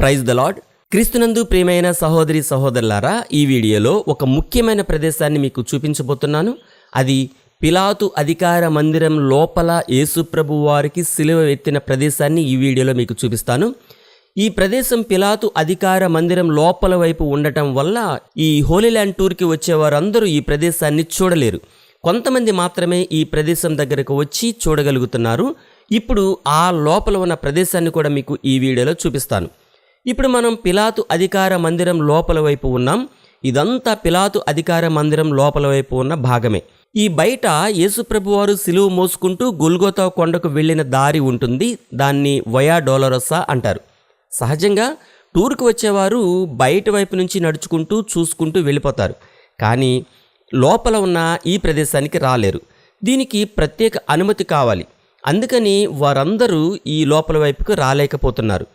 Praise the lord క్రీస్తునందు ప్రియమైన సహోదరి సహోదరులారా ఈ వీడియోలో ఒక ముఖ్యమైన ప్రదేశాన్ని మీకు చూపించబోతున్నాను. అది పిలాతు అధికార మందిరం లోపల యేసుప్రభు వారికి సిలువ ఎత్తిన ప్రదేశాన్ని ఈ వీడియోలో మీకు చూపిస్తాను. ఈ ప్రదేశం పిలాతు అధికార మందిరం లోపల వైపు ఉండటం వల్ల ఈ హోలీల్యాండ్ టూర్కి వచ్చే వారందరూ ఈ ప్రదేశాన్ని చూడలేరు. కొంతమంది మాత్రమే ఈ ప్రదేశం దగ్గరకు వచ్చి చూడగలుగుతున్నారు. ఇప్పుడు ఆ లోపల ఉన్న ప్రదేశాన్ని కూడా మీకు ఈ వీడియోలో చూపిస్తాను. ఇప్పుడు మనం పిలాతు అధికార మందిరం లోపల వైపు ఉన్నాం. ఇదంతా పిలాతు అధికార మందిరం లోపల వైపు ఉన్న భాగమే. ఈ బయట యేసుప్రభు వారు మోసుకుంటూ గుల్గోతా కొండకు వెళ్ళిన దారి ఉంటుంది. దాన్ని వయా డోలరోసా అంటారు. సహజంగా టూర్కు వచ్చేవారు బయట వైపు నుంచి నడుచుకుంటూ చూసుకుంటూ వెళ్ళిపోతారు. కానీ లోపల ఉన్న ఈ ప్రదేశానికి రాలేరు. దీనికి ప్రత్యేక అనుమతి కావాలి. అందుకని వారందరూ ఈ లోపల వైపుకు రాలేకపోతున్నారు.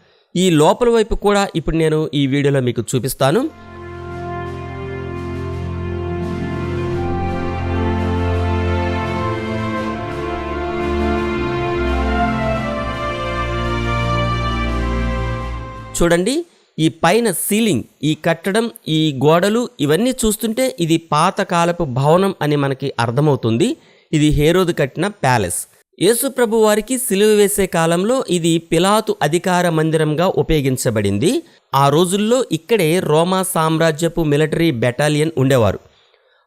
ఈ లోపల వైపు కూడా ఇప్పుడు నేను ఈ వీడియోలో మీకు చూపిస్తాను. చూడండి ఈ పైన సీలింగ్ ఈ కట్టడం ఈ గోడలు ఇవన్నీ చూస్తుంటే ఇది పాతకాలపు భవనం అని మనకి అర్థమవుతుంది. ఇది హేరోదు కట్టిన ప్యాలెస్. యేసుప్రభు వారికి సిలువ వేసే కాలంలో ఇది పిలాతు అధికార మందిరంగా ఉపయోగించబడింది. ఆ రోజుల్లో ఇక్కడే రోమా సామ్రాజ్యపు మిలిటరీ బెటాలియన్ ఉండేవారు.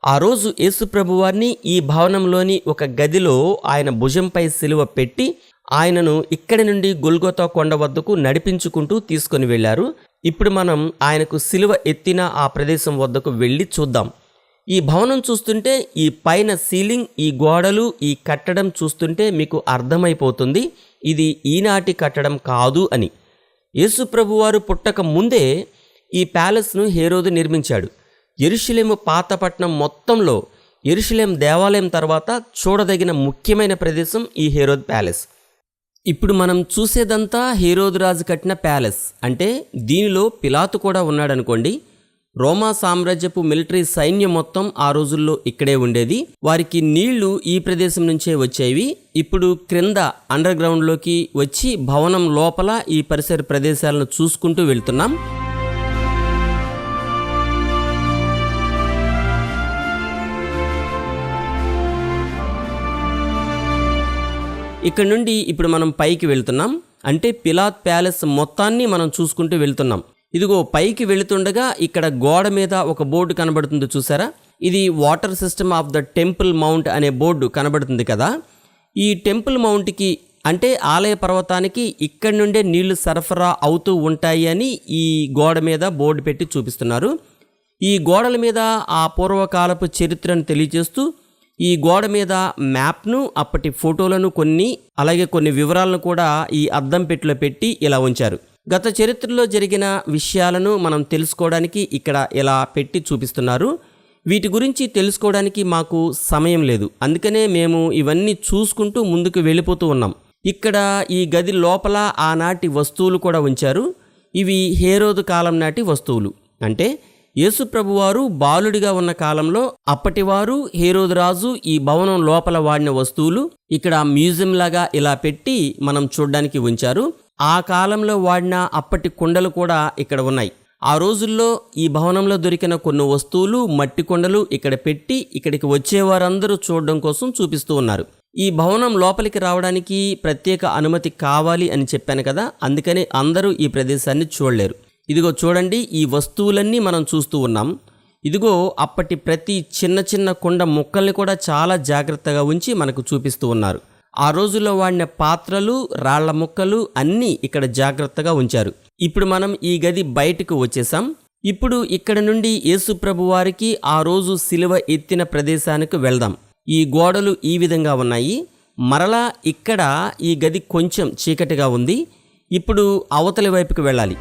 ఆ రోజు యేసుప్రభు వారిని ఈ భవనంలోని ఒక గదిలో ఆయన భుజంపై సిలువ పెట్టి ఆయనను ఇక్కడి నుండి గొల్గొతా కొండ వద్దకు నడిపించుకుంటూ తీసుకొని వెళ్ళారు. ఇప్పుడు మనం ఆయనకు సిలువ ఎత్తిన ఆ ప్రదేశం వద్దకు వెళ్ళి చూద్దాం. ఈ భవనం చూస్తుంటే ఈ పైన సీలింగ్ ఈ గోడలు ఈ కట్టడం చూస్తుంటే మీకు అర్థమైపోతుంది. ఇది ఈనాటి కట్టడం కాదు అని. యేసుప్రభు వారు పుట్టక ముందే ఈ ప్యాలెస్ను హేరోదు నిర్మించాడు. ఎరుషులేము పాతపట్నం మొత్తంలో ఎరుషులేం దేవాలయం తర్వాత చూడదగిన ముఖ్యమైన ప్రదేశం ఈ హేరోద్ ప్యాలెస్. ఇప్పుడు మనం చూసేదంతా హేరోదు రాజు కట్టిన ప్యాలెస్. అంటే దీనిలో పిలాతు కూడా ఉన్నాడనుకోండి రోమా సామ్రాజ్యపు మిలిటరీ సైన్యం మొత్తం ఆ రోజుల్లో ఇక్కడే ఉండేది. వారికి నీళ్ళు ఈ ప్రదేశం నుంచే వచ్చేవి. ఇప్పుడు క్రింద అండర్ గ్రౌండ్లోకి వచ్చి భవనం లోపల ఈ పరిసర ప్రదేశాలను చూసుకుంటూ వెళ్తున్నాం. ఇక్కడ నుండి ఇప్పుడు మనం పైకి వెళ్తున్నాం. అంటే పిలాత్ ప్యాలెస్ మొత్తాన్ని మనం చూసుకుంటూ వెళ్తున్నాం. ఇదిగో పైకి వెళుతుండగా ఇక్కడ గోడ మీద ఒక బోర్డు కనబడుతుంది చూసారా? ఇది water system of the temple mount అనే బోర్డు కనబడుతుంది కదా? ఈ టెంపుల్ మౌంట్కి అంటే ఆలయ పర్వతానికి ఇక్కడి నుండే నీళ్ళు సరఫరా అవుతూ ఉంటాయి అని ఈ గోడ మీద బోర్డు పెట్టి చూపిస్తున్నారు. ఈ గోడల మీద ఆ పూర్వకాలపు చరిత్రను తెలియజేస్తూ ఈ గోడ మీద మ్యాప్ను అప్పటి ఫోటోలను కొన్ని అలాగే కొన్ని వివరాలను కూడా ఈ అద్దం పెట్టిలో పెట్టి ఇలా ఉంచారు. గత చరిత్రలో జరిగిన విషయాలను మనం తెలుసుకోవడానికి ఇక్కడ ఇలా పెట్టి చూపిస్తున్నారు. వీటి గురించి తెలుసుకోవడానికి మాకు సమయం లేదు. అందుకనే మేము ఇవన్నీ చూసుకుంటూ ముందుకు వెళ్ళిపోతూ ఉన్నాం. ఇక్కడ ఈ గది లోపల ఆనాటి వస్తువులు కూడా ఉంచారు. ఇవి హేరోదు కాలం నాటి వస్తువులు. అంటే యేసుప్రభువారు బాలుడిగా ఉన్న కాలంలో అప్పటివారు హేరోదు రాజు ఈ భవనం లోపల వాడిన వస్తువులు ఇక్కడ మ్యూజియం లాగా ఇలా పెట్టి మనం చూడడానికి ఉంచారు. ఆ కాలంలో వాడిన అప్పటి కుండలు కూడా ఇక్కడ ఉన్నాయి. ఆ రోజుల్లో ఈ భవనంలో దొరికిన కొన్ని వస్తువులు మట్టి కొండలు ఇక్కడ పెట్టి ఇక్కడికి వచ్చేవారందరూ చూడడం కోసం చూపిస్తూ ఉన్నారు. ఈ భవనం లోపలికి రావడానికి ప్రత్యేక అనుమతి కావాలి అని చెప్పాను కదా అందుకని అందరూ ఈ ప్రదేశాన్ని చూడలేరు. ఇదిగో చూడండి ఈ వస్తువులన్నీ మనం చూస్తూ ఉన్నాం. ఇదిగో అప్పటి ప్రతి చిన్న చిన్న కుండ ముక్కల్ని కూడా చాలా జాగ్రత్తగా ఉంచి మనకు చూపిస్తూ ఉన్నారు. ఆ రోజుల్లో వాడిన పాత్రలు రాళ్ళ ముక్కలు అన్నీ ఇక్కడ జాగ్రత్తగా ఉంచారు. ఇప్పుడు మనం ఈ గది బయటకు వచ్చేసాం ఇప్పుడు ఇక్కడ నుండి యేసుప్రభు వారికి ఆ రోజు సిలువ ఎత్తిన ప్రదేశానికి వెళ్దాం. ఈ గోడలు ఈ విధంగా ఉన్నాయి. మరలా ఇక్కడ ఈ గది కొంచెం చీకటిగా ఉంది. ఇప్పుడు అవతలి వైపుకి వెళ్ళాలి.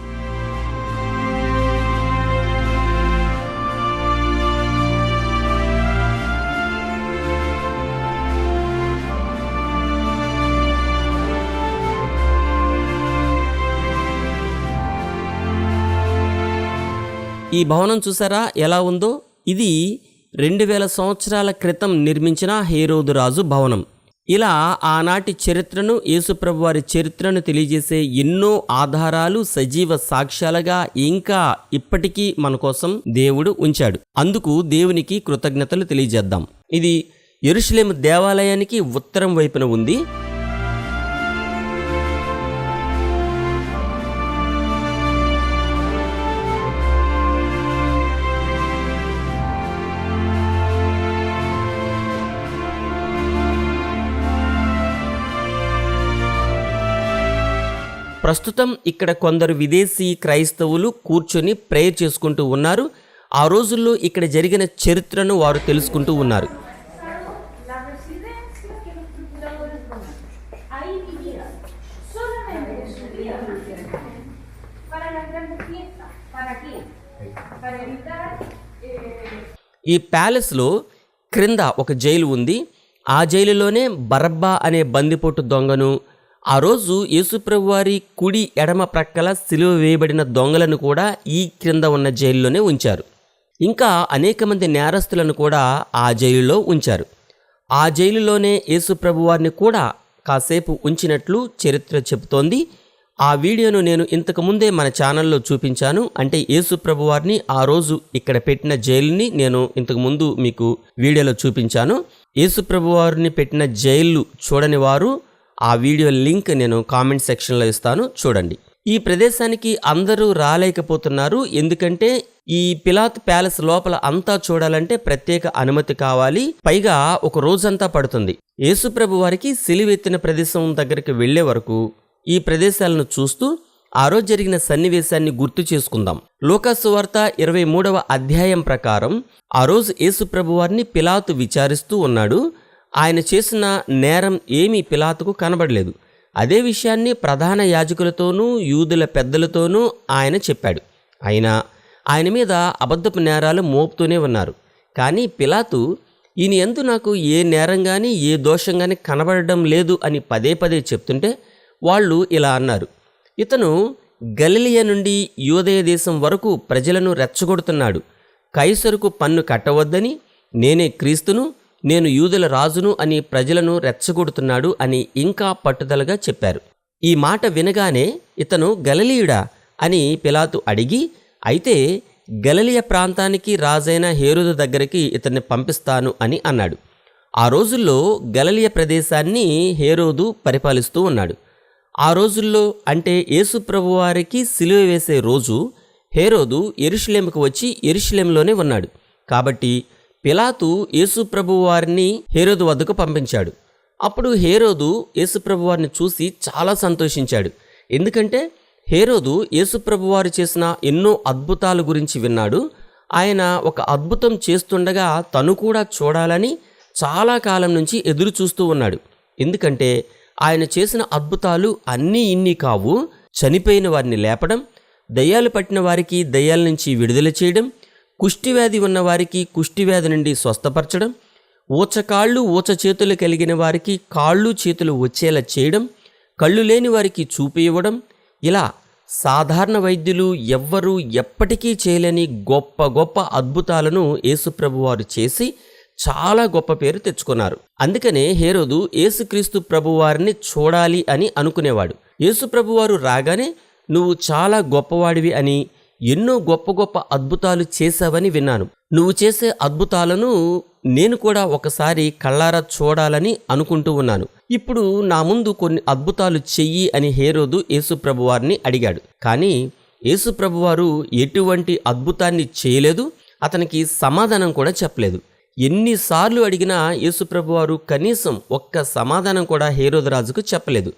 ఈ భవనం చూసారా ఎలా ఉందో? ఇది రెండు వేల సంవత్సరాల క్రితం నిర్మించిన హేరోదు రాజు భవనం. ఇలా ఆనాటి చరిత్రను యేసుప్రభు వారి చరిత్రను తెలియజేసే ఎన్నో ఆధారాలు సజీవ సాక్ష్యాలుగా ఇంకా ఇప్పటికీ మన కోసం దేవుడు ఉంచాడు. అందుకు దేవునికి కృతజ్ఞతలు తెలియజేద్దాం. ఇది ఎరుషులేము దేవాలయానికి ఉత్తరం వైపున ఉంది. ప్రస్తుతం ఇక్కడ కొందరు విదేశీ క్రైస్తవులు కూర్చొని ప్రేయర్ చేసుకుంటూ ఉన్నారు. ఆ రోజుల్లో ఇక్కడ జరిగిన చరిత్రను వారు తెలుసుకుంటూ ఉన్నారు. ఈ ప్యాలెస్లో క్రింద ఒక జైలు ఉంది. ఆ జైలులోనే బరబ్బా అనే బందిపోటు దొంగను ఆ రోజు యేసుప్రభువారి కుడి ఎడమ ప్రక్కల సిలువ వేయబడిన దొంగలను కూడా ఈ క్రింద ఉన్న జైల్లోనే ఉంచారు. ఇంకా అనేక మంది నేరస్తులను కూడా ఆ జైలులో ఉంచారు. ఆ జైలులోనే యేసుప్రభువారిని కూడా కాసేపు ఉంచినట్లు చరిత్ర చెబుతోంది. ఆ వీడియోను నేను ఇంతకు ముందే మన ఛానల్లో చూపించాను. అంటే యేసుప్రభువారిని ఆ రోజు ఇక్కడ పెట్టిన జైలుని నేను ఇంతకుముందు మీకు వీడియోలో చూపించాను. యేసుప్రభువారిని పెట్టిన జైలు చూడని వారు ఆ వీడియో లింక్ నేను కామెంట్ సెక్షన్లో ఇస్తాను చూడండి. ఈ ప్రదేశానికి అందరూ రాలేకపోతున్నారు ఎందుకంటే ఈ పిలాత్ ప్యాలెస్ లోపల అంతా చూడాలంటే ప్రత్యేక అనుమతి కావాలి పైగా ఒక రోజంతా పడుతుంది. యేసుప్రభు వారికి సిలివెత్తిన ప్రదేశం దగ్గరికి వెళ్ళే వరకు ఈ ప్రదేశాలను చూస్తూ ఆ రోజు జరిగిన సన్నివేశాన్ని గుర్తు చేసుకుందాం. లోకాసు వార్త ఇరవై మూడవ అధ్యాయం ప్రకారం ఆ రోజు యేసుప్రభు వారిని పిలాతు విచారిస్తూ ఉన్నాడు ఆయన చేసిన నేరం ఏమీ పిలాతుకు కనబడలేదు. అదే విషయాన్ని ప్రధాన యాజకులతోనూ యూదుల పెద్దలతోనూ ఆయన చెప్పాడు. అయినా ఆయన మీద అబద్ధపు నేరాలు మోపుతూనే ఉన్నారు. కానీ పిలాతు ఈయన ఎందు నాకు ఏ నేరం కానీ ఏ దోషం కానీ కనబడడం లేదు అని పదే పదే చెప్తుంటే వాళ్ళు ఇలా అన్నారు. ఇతను గలిలియ నుండి యూదయ దేశం వరకు ప్రజలను రెచ్చగొడుతున్నాడు. కైసరుకు పన్ను కట్టవద్దని నేనే క్రీస్తును నేను యూదుల రాజును అని ప్రజలను రెచ్చగొడుతున్నాడు అని ఇంకా పట్టుదలగా చెప్పారు. ఈ మాట వినగానే ఇతను గలలీయుడా అని పిలాతు అడిగి అయితే గలలియ ప్రాంతానికి రాజైన హేరుదు దగ్గరికి ఇతన్ని పంపిస్తాను అని అన్నాడు. ఆ రోజుల్లో గలలియ ప్రదేశాన్ని హేరోదు పరిపాలిస్తూ ఉన్నాడు. ఆ రోజుల్లో అంటే యేసుప్రభు వారికి సిలువ వేసే రోజు హేరోదు ఎరుషులేముకు వచ్చి ఎరుషులేంలోనే ఉన్నాడు. కాబట్టి పిలాతు యేసుప్రభు వారిని హేరోదు వద్దకు పంపించాడు. అప్పుడు హేరోదు యేసుప్రభు వారిని చూసి చాలా సంతోషించాడు. ఎందుకంటే హేరోదు యేసుప్రభు వారు చేసిన ఎన్నో అద్భుతాల గురించి విన్నాడు. ఆయన ఒక అద్భుతం చేస్తుండగా తను కూడా చూడాలని చాలా కాలం నుంచి ఎదురు చూస్తూ ఉన్నాడు. ఎందుకంటే ఆయన చేసిన అద్భుతాలు అన్నీ ఇన్ని కావు. చనిపోయిన వారిని లేపడం దయ్యాలు పట్టిన వారికి దయ్యాల నుంచి విడుదల చేయడం కుష్టివ్యాధి ఉన్నవారికి కుష్టివ్యాధి నుండి స్వస్థపరచడం ఊచకాళ్ళు ఊచ చేతులు కలిగిన వారికి కాళ్ళు చేతులు వచ్చేలా చేయడం కళ్ళు లేని వారికి చూపు ఇవ్వడం ఇలా సాధారణ వైద్యులు ఎవ్వరూ ఎప్పటికీ చేయలేని గొప్ప గొప్ప అద్భుతాలను యేసుప్రభు వారు చేసి చాలా గొప్ప పేరు తెచ్చుకున్నారు. అందుకనే హేరోదు యేసుక్రీస్తు ప్రభువారిని చూడాలి అని అనుకునేవాడు. యేసుప్రభువారు రాగానే నువ్వు చాలా గొప్పవాడివి అని ఎన్నో గొప్ప గొప్ప అద్భుతాలు చేశావని విన్నాను. నువ్వు చేసే అద్భుతాలను నేను కూడా ఒకసారి కళ్ళారా చూడాలని అనుకుంటూ ఉన్నాను. ఇప్పుడు నా ముందు కొన్ని అద్భుతాలు చెయ్యి అని హేరోదు యేసుప్రభువారిని అడిగాడు. కానీ యేసుప్రభువారు ఎటువంటి అద్భుతాన్ని చేయలేదు అతనికి సమాధానం కూడా చెప్పలేదు. ఎన్నిసార్లు అడిగినా యేసుప్రభువారు కనీసం ఒక్క సమాధానం కూడా హేరోదు రాజుకు చెప్పలేదు.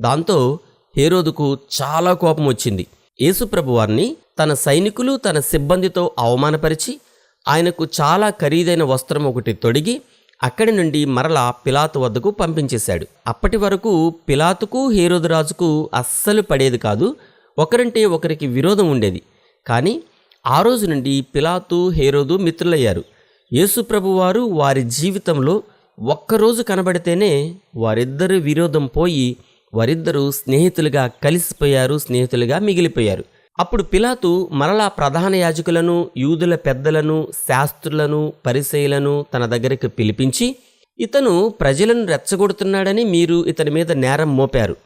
దాంతో హేరోదుకు చాలా కోపం వచ్చింది. యేసుప్రభువారిని తన సైనికులు తన సిబ్బందితో అవమానపరిచి ఆయనకు చాలా ఖరీదైన వస్త్రం ఒకటి తొడిగి అక్కడి నుండి మరలా పిలాతు వద్దకు పంపించేశాడు. అప్పటి వరకు పిలాతుకు హేరోదు రాజుకు అస్సలు పడేది కాదు ఒకరంటే ఒకరికి విరోధం ఉండేది. కానీ ఆ రోజు నుండి పిలాతు హేరోదు మిత్రులయ్యారు. యేసుప్రభువారు వారి జీవితంలో ఒక్కరోజు కనబడితేనే వారిద్దరి విరోధం పోయి వారిద్దరూ స్నేహితులుగా కలిసిపోయారు స్నేహితులుగా మిగిలిపోయారు. అప్పుడు పిలాతు మరలా ప్రధాన యాజకులను యూదుల పెద్దలను శాస్త్రులను పరిశైలను తన దగ్గరికి పిలిపించి ఇతను ప్రజలను రెచ్చగొడుతున్నాడని మీరు ఇతని మీద నేరం మోపారు.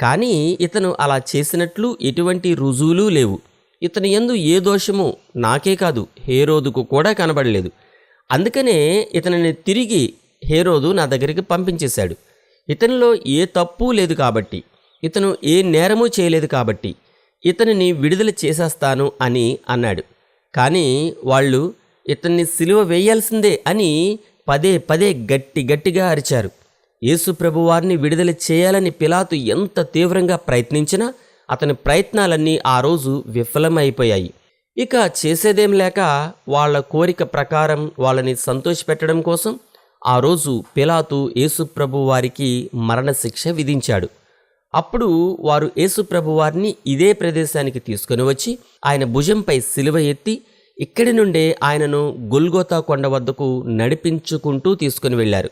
కానీ ఇతను అలా చేసినట్లు ఎటువంటి రుజువులు లేవు. ఇతని ఎందు ఏ దోషము నాకే కాదు హేరోదుకు కూడా కనబడలేదు. అందుకనే ఇతనిని తిరిగి హేరోదు నా దగ్గరికి పంపించేశాడు. ఇతనిలో ఏ తప్పు లేదు కాబట్టి ఇతను ఏ నేరమూ చేయలేదు కాబట్టి ఇతనిని విడుదల చేసేస్తాను అని అన్నాడు. కానీ వాళ్ళు ఇతన్ని సిలువ వేయాల్సిందే అని పదే పదే గట్టి గట్టిగా అరిచారు. యేసు ప్రభువారిని విడుదల చేయాలని పిలాతు ఎంత తీవ్రంగా ప్రయత్నించినా అతని ప్రయత్నాలన్నీ ఆ రోజు విఫలమైపోయాయి. ఇక చేసేదేం లేక వాళ్ళ కోరిక ప్రకారం వాళ్ళని సంతోషపెట్టడం కోసం ఆ రోజు పిలాతు యేసుప్రభు వారికి మరణశిక్ష విధించాడు. అప్పుడు వారు యేసుప్రభు వారిని ఇదే ప్రదేశానికి తీసుకొని వచ్చి ఆయన భుజంపై సిలువ ఎత్తి ఇక్కడి నుండే ఆయనను గొల్గోతా కొండ వద్దకు నడిపించుకుంటూ తీసుకుని వెళ్ళారు.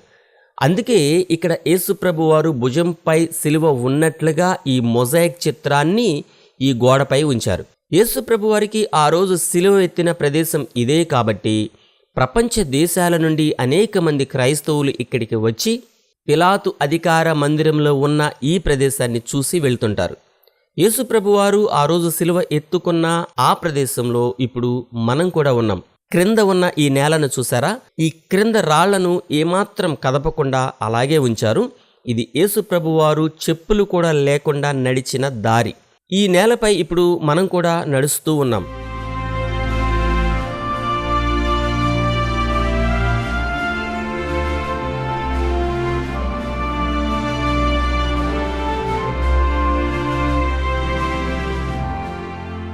అందుకే ఇక్కడ యేసుప్రభు వారు భుజంపై సిలువ ఉన్నట్లుగా ఈ మొజాయిక్ చిత్రాన్ని ఈ గోడపై ఉంచారు. యేసుప్రభు వారికి ఆ రోజు సిలువ ఎత్తిన ప్రదేశం ఇదే కాబట్టి ప్రపంచ దేశాల నుండి అనేక మంది క్రైస్తవులు ఇక్కడికి వచ్చి పిలాతు అధికార మందిరంలో ఉన్న ఈ ప్రదేశాన్ని చూసి వెళ్తుంటారు. యేసుప్రభువారు ఆ రోజు సిలువ ఎత్తుకున్న ఆ ప్రదేశంలో ఇప్పుడు మనం కూడా ఉన్నాం. క్రింద ఉన్న ఈ నేలను చూసారా? ఈ క్రింద రాళ్ళను ఏమాత్రం కదపకుండా అలాగే ఉంచారు. ఇది యేసుప్రభువారు చెప్పులు కూడా లేకుండా నడిచిన దారి. ఈ నేలపై ఇప్పుడు మనం కూడా నడుస్తూ ఉన్నాం.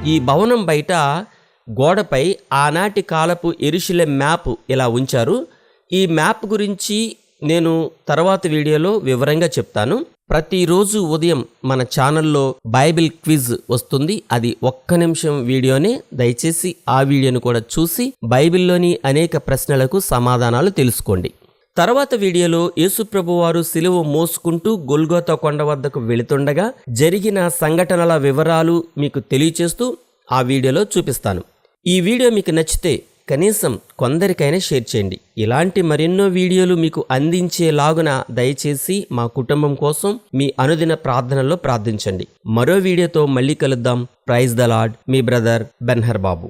ఈ భవనం బయట గోడపై ఆనాటి కాలపు ఎరుషులే మ్యాప్ ఇలా ఉంచారు. ఈ మ్యాప్ గురించి నేను తర్వాత వీడియోలో వివరంగా చెప్తాను. ప్రతిరోజు ఉదయం మన ఛానల్లో బైబిల్ క్విజ్ వస్తుంది. అది ఒక్క నిమిషం వీడియోనే. దయచేసి ఆ వీడియోను కూడా చూసి బైబిల్లోని అనేక ప్రశ్నలకు సమాధానాలు తెలుసుకోండి. తర్వాత వీడియోలో యేసుప్రభు వారు సిలువ మోసుకుంటూ గొల్గోత కొండ వద్దకు వెళుతుండగా జరిగిన సంఘటనల వివరాలు మీకు తెలియచేస్తూ ఆ వీడియోలో చూపిస్తాను. ఈ వీడియో మీకు నచ్చితే కనీసం కొందరికైనా షేర్ చేయండి. ఇలాంటి మరెన్నో వీడియోలు మీకు అందించేలాగున దయచేసి మా కుటుంబం కోసం మీ అనుదిన ప్రార్థనలో ప్రార్థించండి. మరో వీడియోతో మళ్ళీ కలుద్దాం. ప్రైజ్ ద లాడ్ మీ బ్రదర్ బెన్హర్ బాబు